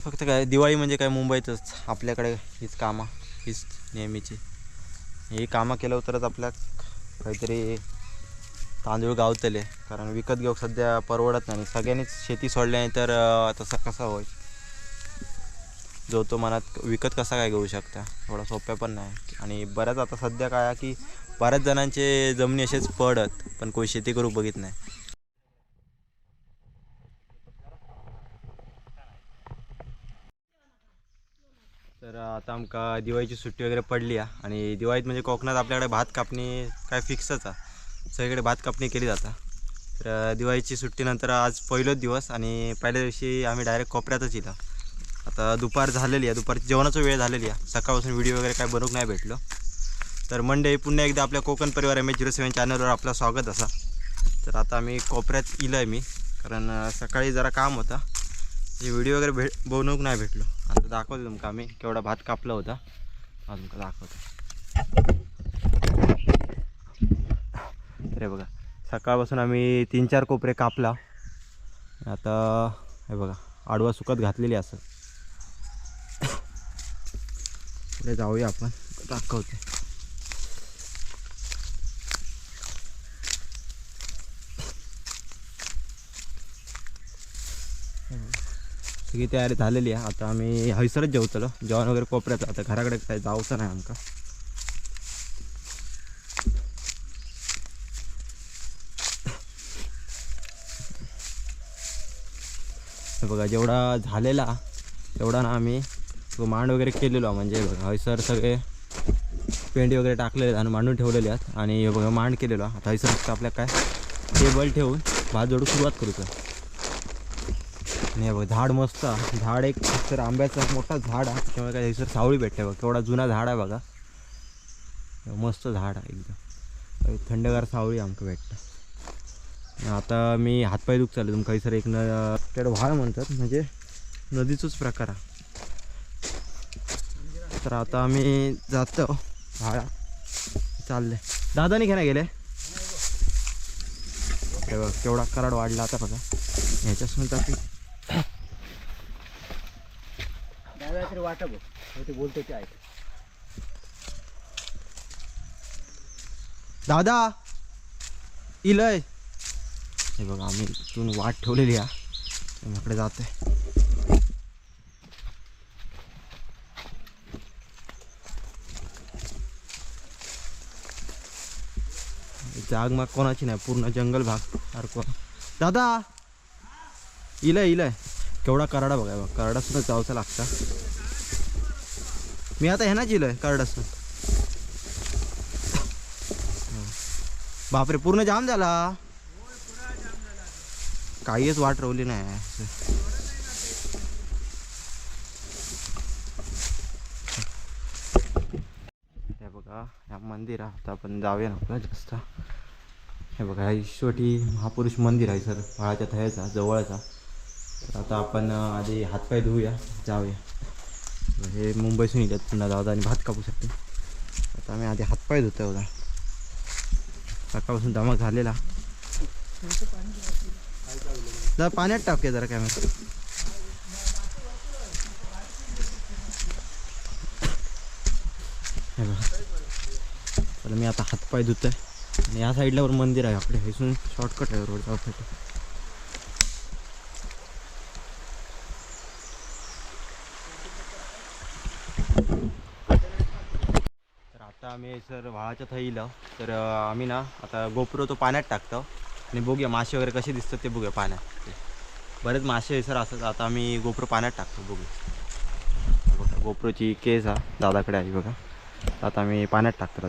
फक्त काय दिवाळी म्हणजे काय मुंबईतच आपल्याकडे हीच कामं हीच नेहमीची. ही कामं केलं तरच आपल्या काहीतरी तांदूळ गावतले. कारण विकत घेऊ सध्या परवडत नाही. सगळ्यांनीच शेती सोडली नाही तर तसं कसा होईल? जो तो मनात विकत कसा काय घेऊ शकता? थोडा सोप्या पण नाही. आणि बऱ्याच आता सध्या काय आहे की बऱ्याच जणांचे जमिनी असेच पडत पण कोणी शेती करू बघित नाही. तर आता आमका दिवाळीची सुट्टी वगैरे पडली आहे आणि दिवाळीत म्हणजे कोकणात आपल्याकडे भात कापणी काय फिक्सच आहे. सगळीकडे भात कापणी केली जाता. तर दिवाळीची सुट्टीनंतर आज पहिलोच दिवस आणि पहिल्या दिवशी आम्ही डायरेक्ट कोपऱ्यातच येतो. आता दुपार झालेली आहे दुपारची जेवणाचा वेळ झालेली आहे. सकाळपासून व्हिडिओ वगैरे काय बनवूक नाही भेटलो. तर मंडे पुन्हा एकदा आपल्या कोकण परिवार एम एच झिरो सेवन चॅनलवर आपलं स्वागत असा. तर आता आम्ही कोपऱ्यात इलं आहे मी. कारण सकाळी जरा काम होतं. हे व्हिडिओ वगैरे भेट बनवूक नाही भेटलो. आता दाखवतो तुमका आम्ही केवढा भात कापला होता. हा तुमका दाखवतो. अरे बघा सकाळपासून आम्ही तीन चार कोपरे कापला. आता हे बघा आडवा सुकत घातलेली असं. पुढे जाऊया आपण. दाखवते. सगळी तयारी झालेली आहे. आता आम्ही हयसरच जेवतलो जेवण वगैरे कोपऱ्यात. आता घराकडे काय जाऊचं नाही आमका. बघा जेवढा झालेला तेवढा ना आम्ही तो मांड वगैरे केलेलो म्हणजे बघा हयसर सगळे पेंडी वगैरे टाकलेले आणि मांडून ठेवलेले आहेत. आणि हे बघा मांड केलेलो आता हैसर फक्त आपल्या काय टेबल ठेवून भात जोडू सुरुवात करूचं आणि बघ झाड मस्त. झाड एक तर आंब्याचं मोठा झाड आहे. त्याच्यामुळे काय सर सावळी भेटते बघ. केवढा जुना झाड आहे बघा. मस्त झाड आहे एकदम. थंडगार सावळी आमका भेटतं. आता मी हातपाय दुख चालू तुमका सर एक न व्हाळ म्हणतात. म्हणजे नदीचंच प्रकार आहे. तर आता आम्ही जातो. व्हाळा. चालले. दादाने घ्या गेले? बघ केवढा कराड वाढला आता बघा. ह्याच्यासून तर दादा तरी वाटा बघ ते बोलतो ते ऐक दादा इलय हे बघा आम्ही इथून वाट ठेवलेली आहे त्याकडे जात आहे जाग मग कोणाची नाही पूर्ण जंगल भाग सारखं दादा इलय इलय केवढा कराडा बघा बघ कराडा सुद्धा जावचा लागता मी आता ह्यानाच कार्ड कराडासून बापरे पूर्ण जाम झाला. काहीच वाट रवली नाही. हे बघा ह्या मंदिर आहे आता आपण जाऊया ना आपलं जास्त हे बघा ईश्वटी महापुरुष मंदिर आहे सर. फळाच्या थयाचा जवळचा. तर आता आपण आधी हातपाय धुवूया जाऊया. हे मुंबईसून येतात पुन्हा दादा आणि भात कापू शकते. आता आम्ही आधी हातपाय धुतो बघा. सकाळपासून धमक झालेला. जरा पाण्यात टाकूया जरा कॅमेरा हे बघा. मी आता हातपाय धुतोय. आणि या साईडला वर मंदिर आहे आपल्या. इथून शॉर्टकट आहे रोड जाऊसाठी तर आता आम्ही सर व्हाळाच्या थैला तर आम्ही ना आता गोप्रो तो पाण्यात टाकतो. आणि बघूया मासे वगैरे कसे दिसतात ते बघूया पाण्यात. बरेच मासे सर असतात. आता आम्ही गोप्रो पाण्यात टाकतो. बघू बघा गोप्रोची केस हा दादाकडे आली बघा. आता आम्ही पाण्यात टाकतो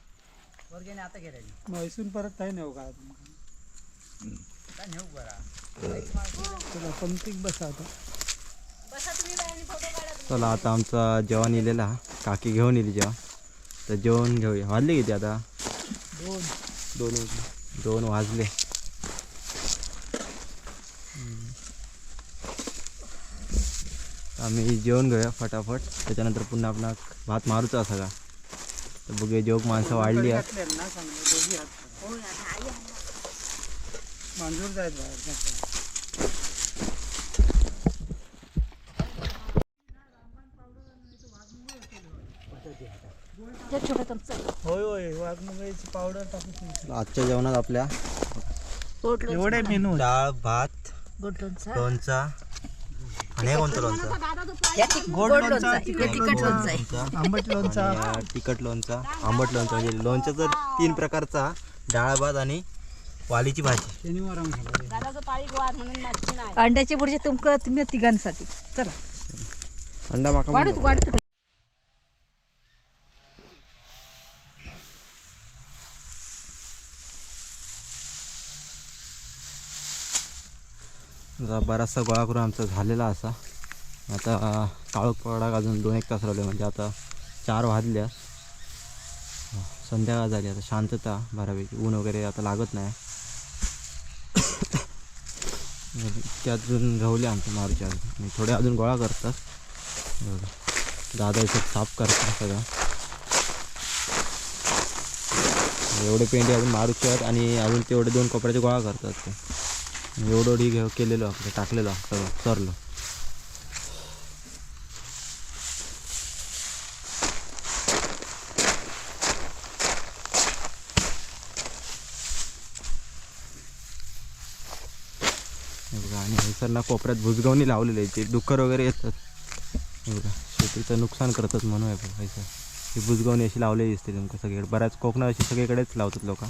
म्हैसून परत काही नेऊ का? काय नेऊ बरा. तुला पंक्तीक बसा आता. चला आता आमचा जेवण इलेला काकी घेऊन येईल जेवण. तर जेवण घेऊया. वाजले किती आता? दोन. दोन दोन वाजले. आम्ही जेवण घेऊया फटाफट. त्याच्यानंतर पुन्हा आपला भात मारूचा सगळा. बघूया जेवक माणसं वाढली आहे घातले ना चांगले दोघी हात मांजूर जायत बाहेर नाही. होय होय वाघमुगाची पावडर टाकून आजच्या जेवणात आपल्या एवढे मेनू डाळ भात लोणचा. आणि कोणतं लोणचं? गोड लोणचा तिखट लोणचा आंबट लोणचा. आणि, तिखट लोणचा. आंबट लोणचा. म्हणजे लोणच्याचं तीन प्रकारचा डाळ भात आणि वालीची भाजी. शनिवार अंड्याची बुर्जी तुमक तुम्ही तिघांसाठी. चला. अंडा माका वाढत वाढत जरा बराचसा गोळा करून आमचा झालेला असा. आता काळोख पडाक अजून दोन एक तास राहिले म्हणजे आता चार वाजल्या. संध्याकाळ झाली आता शांतता बऱ्यापैकी ऊन वगैरे आता लागत नाही. ते अजून गवले आमच्या मारूच्या अजून थोडे अजून गोळा करतात. दादा इथं साफ करतात सगळं. एवढे पेंडे अजून मारूचे आहेत आणि अजून तेवढे दोन कपड्याचे गोळा करतात ते. एवढं ढी घेऊ केलेलं आपलं टाकलेलं सगळं चरलो. बघा आणि हे सरना कोपऱ्यात भुजगावणी लावलेले आहे ते डुक्कर वगैरे येतात. बघा शेतीचं नुकसान करतात म्हणून आहे बघा सर ही भुजगावणी अशी लावलेली दिसते तुमका सगळीकडे बऱ्याच कोकणात अशी सगळीकडेच लावतात लोक.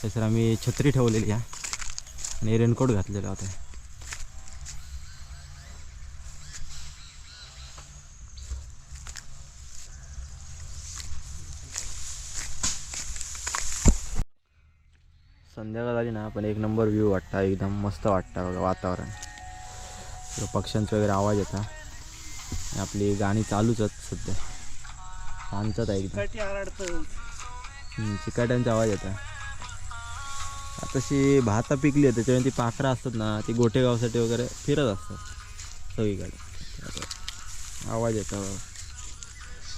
त्यासर आम्ही छत्री ठेवलेली आहे आणि रेनकोट घातलेला होता संध्याकाळ झाली ना पण एक नंबर व्ह्यू वाटता एकदम मस्त वाटतं बघा वातावरण. पक्ष्यांचा वगैरे आवाज येता. आपली गाणी चालूच आहेत सध्या. शांतता आहे एकदम. चिकाट्यांचा आवाज येतो तशी भाता पिकली आहे त्याच्यामुळे ती पाखरं असतात ना ती गोटेगावसाठी वगैरे फिरत असतात. सगळीकडे. आवाज येतो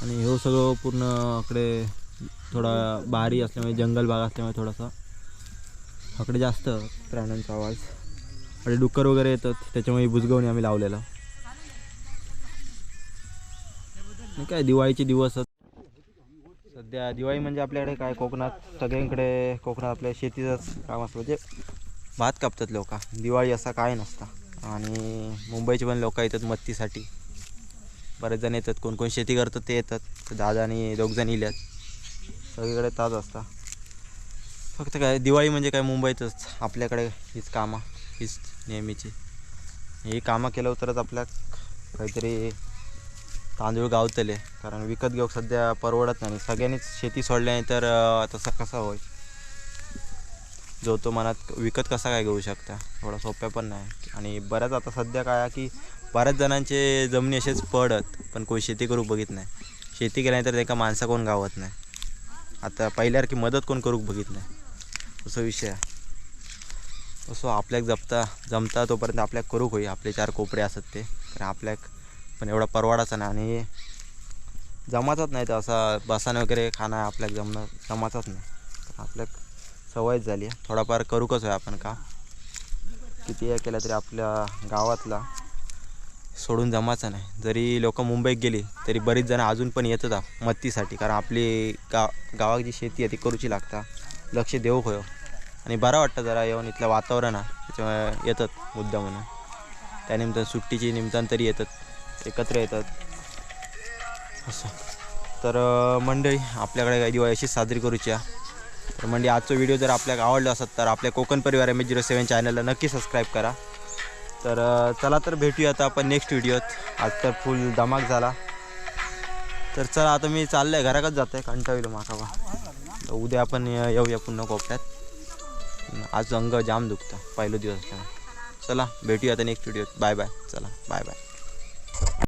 आणि हे सगळं पूर्ण इकडे थोडा बारी असल्यामुळे जंगल भाग असल्यामुळे थोडासा इकडे जास्त प्राण्यांचा आवाज. आणि डुक्कर वगैरे येतात त्याच्यामुळे बुजगवणी आम्ही लावलेला. काय दिवाळीचे दिवस सध्या दिवाळी म्हणजे आपल्याकडे काय कोकणात सगळ्यांकडे कोकणात आपल्या शेतीचंच काम असतं. म्हणजे भात कापतात लोक. दिवाळी असा काय नसता. आणि मुंबईचे पण लोक येतात मत्तीसाठी. बरेच जण येतात. कोण कोण शेती करतात ते येतात. दादा आणि दोघजण इल्यात. सगळीकडे ताज असता. फक्त काय दिवाळी म्हणजे काय मुंबईतच आपल्याकडे हीच कामं हीच नेहमीची. ही कामं केलं तरच आपल्या काहीतरी तांदूळ गावतले. कारण विकत घेऊ सध्या परवडत नाही. सगळ्यांनीच शेती सोडल्याने तर तसं कसा होय जो तो मनात विकत कसा काय घेऊ शकता? थोडा सोप्या पण नाही. आणि बऱ्याच आता सध्या काय आहे की बऱ्याच जणांचे जमिनी असेच पडत पण कोणी शेती करू बघित नाही. शेती केल्यानंतर त्यांना माणसं कोण गावत नाही. आता पहिल्यासारखी मदत कोण करूक बघित नाही. असं विषय असो आपल्याक जपता जमता तोपर्यंत आपल्याक करूक होई. आपले चार कोपरे असत ते. कारण आपल्याक पण एवढा परवाडाचा नाही. आणि जमाचाच नाही तर असा बसाने वगैरे खाणं आपल्याक जमणं जमाचाच नाही. आपल्याक सवयच झाली आहे. थोडाफार करूकच आहे आपण का? किती हे केलं तरी आपल्या गावातला सोडून जमाचं नाही. जरी लोक मुंबईत गेली तरी बरीच जण अजून पण येतात मत्तीसाठी. कारण आपली गा गावात जी शेती आहे ती करूची लागता. लक्ष देऊक होय. आणि बरं वाटतं जरा येऊन इथलं वातावरण आहे त्याच्यामुळे येतात मुद्दा म्हणून. त्यानिमित्त सुट्टीची निमित्तानं तरी येतात एकत्र येतात. असं. तर मंडळी आपल्याकडे काही दिवाळी अशीच साजरी करूची तर म्हणजे आजचा व्हिडिओ जर आपल्याला आवडला असत तर आपल्या कोकण परिवार एम एच झिरो सेवन चॅनलला नक्की सबस्क्राईब करा. तर चला तर भेटूया आता आपण नेक्स्ट व्हिडिओत. आज तर फुल धमाक झाला. तर चला आता मी चाललं आहे घराकच जात आहे कंटाळलो माका बा उद्या आपण ये- येऊया पुन्हा कोपऱ्यात. आज अंग जाम दुखतं पहिलं दिवस. असल्यामुळे चला भेटूया आता नेक्स्ट व्हिडिओ बाय बाय चला बाय बाय